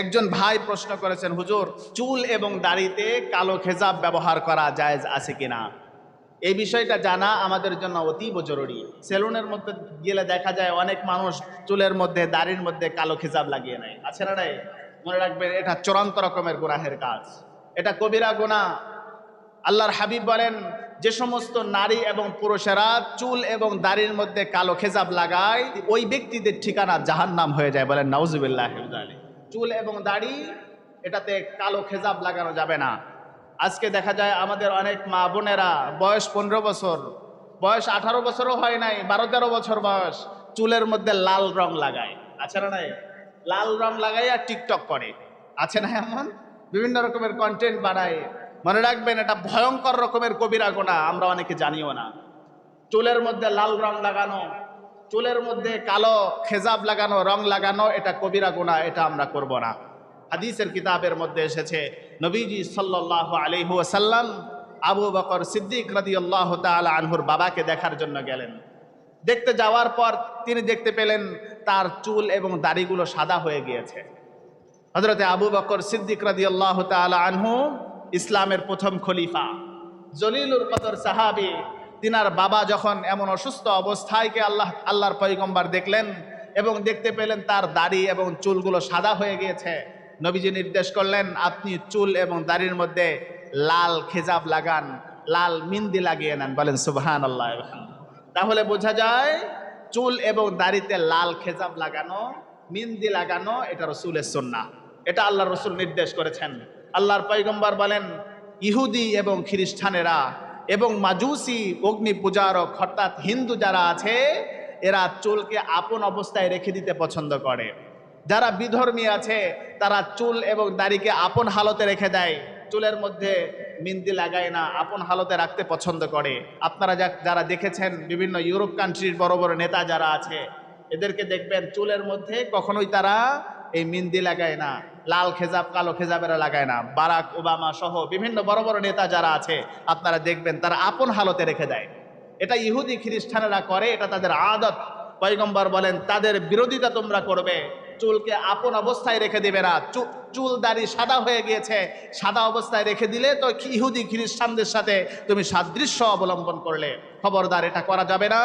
একজন ভাই প্রশ্ন করেছেন, হুজুর, চুল এবং দাড়িতে কালো খেজাব ব্যবহার করা জায়েজ আছে কিনা? এই বিষয়টা জানা আমাদের জন্য অতীব জরুরি। সেলুনের মধ্যে গেলে দেখা যায় অনেক মানুষ চুলের মধ্যে, দাড়ির মধ্যে কালো খেজাব লাগিয়ে নেয়। আছে না রে মনে রাখবেন, এটা চূড়ান্ত রকমের গুনাহের কাজ। এটা কবিরা গুনাহ। আল্লাহর হাবিব বলেন, যে সমস্ত নারী এবং পুরুষেরা চুল এবং দাড়ির মধ্যে কালো খেজাব লাগায়, ওই ব্যক্তিদের ঠিকানা জাহান্নাম হয়ে যায়। বলেন, নাউজুবিল্লাহ চুল এবং দাড়ি, এটাতে কালো খেজাব লাগানো যাবে না। আজকে দেখা যায় আমাদের অনেক মা বোনেরা বয়স পনেরো বছর, বয়স আঠারো বছরও হয় নাই, বারো তেরো বছর বয়স, চুলের মধ্যে লাল রং লাগায়। আছে না নাই? লাল রং লাগাই আর টিকটক করে। আছে না এমন? বিভিন্ন রকমের কন্টেন্ট বানায়। মনে রাখবেন, এটা ভয়ঙ্কর রকমের কবিরা গোনা, আমরা অনেকে জানিও না। চুলের মধ্যে লাল রং লাগানো চুলের মধ্যে কালো খেজাব লাগানো, রং লাগানো, এটা কবিরা গোনা এটা আমরা করব না। হাদিসের কিতাবের মধ্যে এসেছে, নবীজি সাল্লাহ আলহিহাসাল্লাম আবু বকর সিদ্দিক রাদি আল্লাহ তাল আনহুর বাবাকে দেখার জন্য গেলেন। দেখতে যাওয়ার পর তিনি দেখতে পেলেন তার চুল এবং দাড়িগুলো সাদা হয়ে গিয়েছে। হজরতে আবু বকর সিদ্দিক রাদি আল্লাহ তাল আনহু ইসলামের প্রথম খলিফা জলিলুর কদর সাহাবি তিনার বাবা যখন এমন অসুস্থ অবস্থায়কে আল্লাহ, আল্লাহর পৈগম্বার দেখলেন এবং দেখতে পেলেন তার দাড়ি এবং চুলগুলো সাদা হয়ে গিয়েছে, নবীজি নির্দেশ করলেন, আপনি চুল এবং দাড়ির মধ্যে লাল খেজাব লাগান, লাল মিন্দি লাগিয়ে নেন। বলেন সুবহান আল্লাহ তাহলে বোঝা যায়, চুল এবং দাড়িতে লাল খেজাব লাগানো, মিন্দি লাগানো, এটা রসুলের সন্না এটা আল্লাহ রসুল নির্দেশ করেছেন। আল্লাহর পৈগম্বর বলেন, ইহুদি এবং খ্রিস্টানেরা এবং মাজুসি অগ্নি পূজারক অর্থাৎ হিন্দু যারা আছে, এরা চুলকে আপন অবস্থায় রেখে দিতে পছন্দ করে। যারা বিধর্মী আছে, তারা চুল এবং দাড়িকে আপন হালতে রেখে দেয়। চুলের মধ্যে মিন্দি লাগায় না, আপন হালতে রাখতে পছন্দ করে। আপনারা যারা দেখেছেন বিভিন্ন ইউরোপ কান্ট্রির বড় বড় নেতা যারা আছে, এদেরকে দেখবেন চুলের মধ্যে কখনোই তারা এই মিন্দি লাগায় না, লাল খেজাব, কালো খেজাবেরা লাগায় না। বারাক ওবামা সহ বিভিন্ন বড় বড় নেতা যারা আছে, আপনারা দেখবেন তারা আপন হালতে রেখে দেয়। এটা ইহুদি খ্রিস্টানেরা করে, এটা তাদের আদত। পয়গম্বর বলেন, তাদের বিরোধিতা তোমরা করবে। চুলকে আপন অবস্থায় রেখে দেবে না। চুল দাড়ি সাদা হয়ে গিয়েছে, সাদা অবস্থায় রেখে দিলে তো ইহুদি খ্রিস্টানদের সাথে তুমি সাদৃশ্য অবলম্বন করলে? খবরদার, এটা করা যাবে না।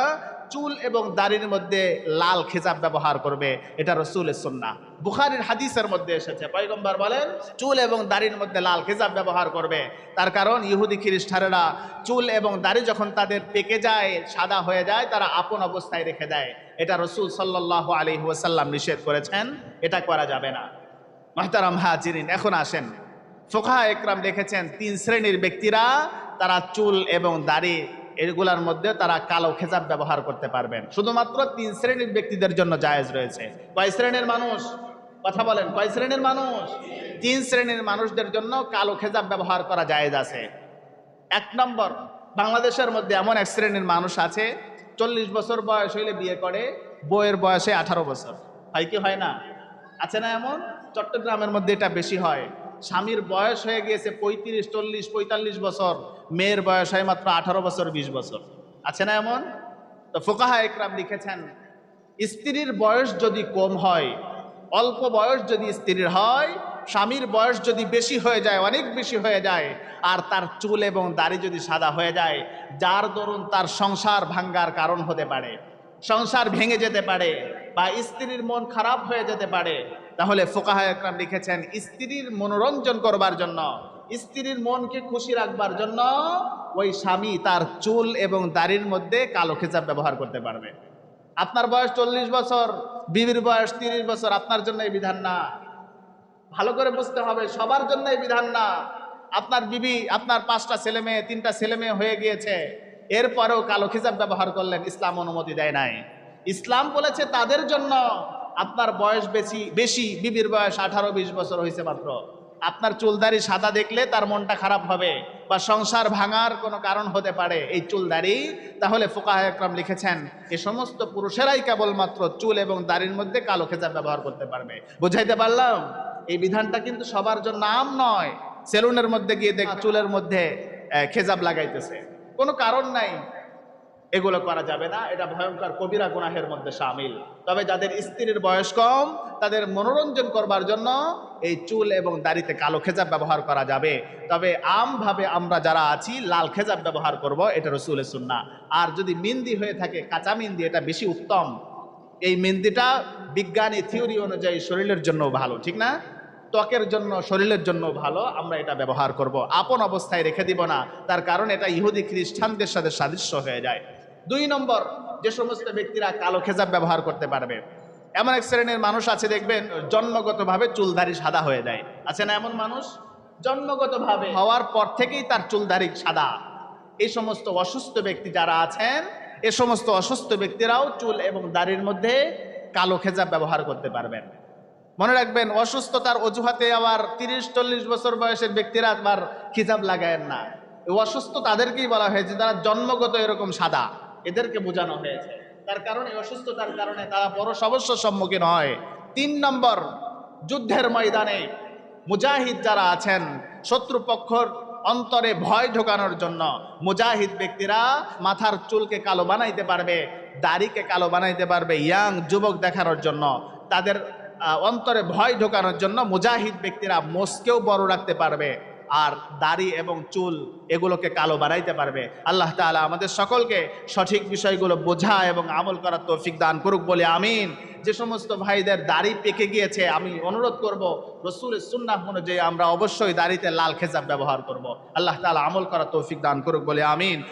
চুল এবং দাড়ির মধ্যে লাল খেজাব ব্যবহার করবে, এটা রসুলের সন্না। বুখারির হাদিসের মধ্যে এসেছে, পয়গম্বর বলেন, চুল এবং দাড়ির মধ্যে লাল খেজাব ব্যবহার করবে। তার কারণ ইহুদি খ্রিস্টানেরা চুল এবং দাড়ি যখন তাদের পেকে যায়, সাদা হয়ে যায়, তারা আপন অবস্থায় রেখে দেয়। এটা রসুল সাল্লাহ আলী ওয়াসাল্লাম নিষেধ করেছেন, এটা করা যাবে না। মাহতারাম হাজিরিন, এখন আসেন। ফোকা একরাম লিখেছেন তিন শ্রেণির ব্যক্তিরা, তারা চুল এবং দাড়ি এগুলার মধ্যে তারা কালো খেজাব ব্যবহার করতে পারবেন। শুধুমাত্র তিন শ্রেণির ব্যক্তিদের জন্য জায়েজ রয়েছে। কয় শ্রেণির মানুষ? কথা বলেন, কয় শ্রেণির মানুষ? তিন শ্রেণির মানুষদের জন্য কালো খেজাব ব্যবহার করা জায়েজ আছে। এক নম্বর, বাংলাদেশের মধ্যে এমন এক শ্রেণির মানুষ আছে, চল্লিশ বছর বয়স হইলে বিয়ে করে বইয়ের বয়সে আঠারো বছর। হয় কি হয় না? আছে না এমন? চট্টগ্রামের মধ্যে এটা বেশি হয়। স্বামীর বয়স হয়ে গিয়েছে পঁয়ত্রিশ, চল্লিশ, পঁয়তাল্লিশ বছর। মেয়ের বয়স হয় মাত্র আঠারো বছর, বিশ বছর। আছে না এমন? তো ফোকাহা একরাম লিখেছেন, স্ত্রীর বয়স যদি কম হয়, অল্প বয়স যদি স্ত্রীর হয়, স্বামীর বয়স যদি বেশি হয়ে যায়, অনেক বেশি হয়ে যায়, আর তার চুল এবং দাড়ি যদি সাদা হয়ে যায়, যার দরুন তার সংসার ভাঙ্গার কারণ হতে পারে, সংসার ভেঙে যেতে পারে, বা স্ত্রীর মন খারাপ হয়ে যেতে পারে তাহলে ফোকাহা একরাম লিখেছেন, স্ত্রীর মনোরঞ্জন করবার জন্য। স্ত্রীর মনকে খুশি রাখবার জন্য ওই স্বামী তার চুল এবং দাড়ির মধ্যে কালো খেজাব ব্যবহার করতে পারবে। আপনার বয়স চল্লিশ বছর, বিবির বয়স তিরিশ বছর, আপনার জন্য এই বিধান না। ভালো করে বুঝতে হবে, সবার জন্য এই বিধান না। আপনার বিবি, আপনার পাঁচটা ছেলে মেয়ে, তিনটা ছেলে মেয়ে হয়ে গিয়েছে। এরপরেও কালো খিজাব ব্যবহার করলেন, ইসলাম অনুমতি দেয় নাই। ইসলাম বলেছে তাদের জন্য। আপনার বয়স বেশি বেশি, বিবির বয়স আঠারো, বিশ বছর হয়েছে মাত্র। আপনার চুলদারি সাদা দেখলে তার মনটা খারাপ হবে বা সংসার ভাঙার কোনো কারণ হতে পারে এই চুলদারি তাহলে ফোকাহ একরাম লিখেছেন, এ সমস্ত পুরুষেরাই কেবলমাত্র চুল এবং দাড়ির মধ্যে কালো খেজাব ব্যবহার করতে পারবে। বুঝাইতে পারলাম? এই বিধানটা কিন্তু সবার জন্য আম নয়। সেলুনের মধ্যে গিয়ে দেখ, চুলের মধ্যে খেজাব লাগাইতেছে। কোনো কারণ নাই। এগুলো করা যাবে না। এটা ভয়ঙ্কর কবিরা গুনাহের মধ্যে সামিল। তবে যাদের স্ত্রীর বয়স কম, তাদের মনোরঞ্জন করবার জন্য এই চুল এবং দাড়িতে কালো খেজাব ব্যবহার করা যাবে। তবে আমভাবে আমরা যারা আছি, লাল খেজাব ব্যবহার করব, এটা রসুলের সুন্না আর যদি মিন্দি হয়ে থাকে, কাঁচা মিন্দি, এটা বেশি উত্তম। এই মেহেন্দিটা বিজ্ঞানী থিওরি অনুযায়ী শরীরের জন্য ভালো, ঠিক না? ত্বকের জন্য, শরীরের জন্য ভালো, আমরা এটা ব্যবহার করব। আপন অবস্থায় রেখে দিব না। তার কারণ এটা ইহুদি খ্রিস্টানদের সাথে সাদৃশ্য হয়ে যায়। দুই নম্বর যে সমস্ত ব্যক্তিরা কালো খেজাব ব্যবহার করতে পারবে। এমন এক শ্রেণির মানুষ আছে দেখবেন জন্মগতভাবে চুলদারি সাদা হয়ে যায়। আছে না এমন মানুষ? জন্মগতভাবে। হওয়ার পর থেকেই তার চুলধারি সাদা। এই সমস্ত অসুস্থ ব্যক্তি যারা আছেন এ সমস্ত অসুস্থ ব্যক্তিরাও চুল এবং দাড়ির মধ্যে কালো খেজাব ব্যবহার করতে পারবেন। মনে রাখবেন অসুস্থতার অজুহাতে আবার তিরিশ চল্লিশ বছর বয়সের ব্যক্তিরা আবার খিজাব লাগায়েন না। অসুস্থ তাদেরকেই বলা হয়েছে যারা জন্মগত এরকম সাদা। এদেরকে বোঝানো হয়েছে। তার কারণে অসুস্থতার কারণে তারা বড় সমস্যার সম্মুখীন হয়। তিন নম্বর, যুদ্ধের ময়দানে মুজাহিদ যারা আছেন, শত্রুপক্ষর অন্তরে ভয় ঢোকানোর জন্য মুজাহিদ ব্যক্তিরা মাথার চুলকে কালো বানাইতে পারবে, দাড়িকে কালো বানাইতে পারবে, ইয়াং যুবক দেখানোর জন্য। তাদের অন্তরে ভয় ঢোকানোর জন্য মুজাহিদ ব্যক্তিরা মোসকেও বড় রাখতে পারবে। আর দাড়ি এবং চুল এগুলোকে কালো বানাইতে পারবে। আল্লাহ তালা আমাদের সকলকে সঠিক বিষয়গুলো বোঝা এবং আমল করার তৌফিক দান করুক বলে আমিন। যে সমস্ত ভাইদের দাড়ি পেকে গিয়েছে, আমি অনুরোধ করব, রসুলের সুন্নাহ অনুযায়ী আমরা অবশ্যই দাড়িতে লাল খেজাব ব্যবহার করব। আল্লাহ তালা আমল করার তৌফিক দান করুক বলে আমিন।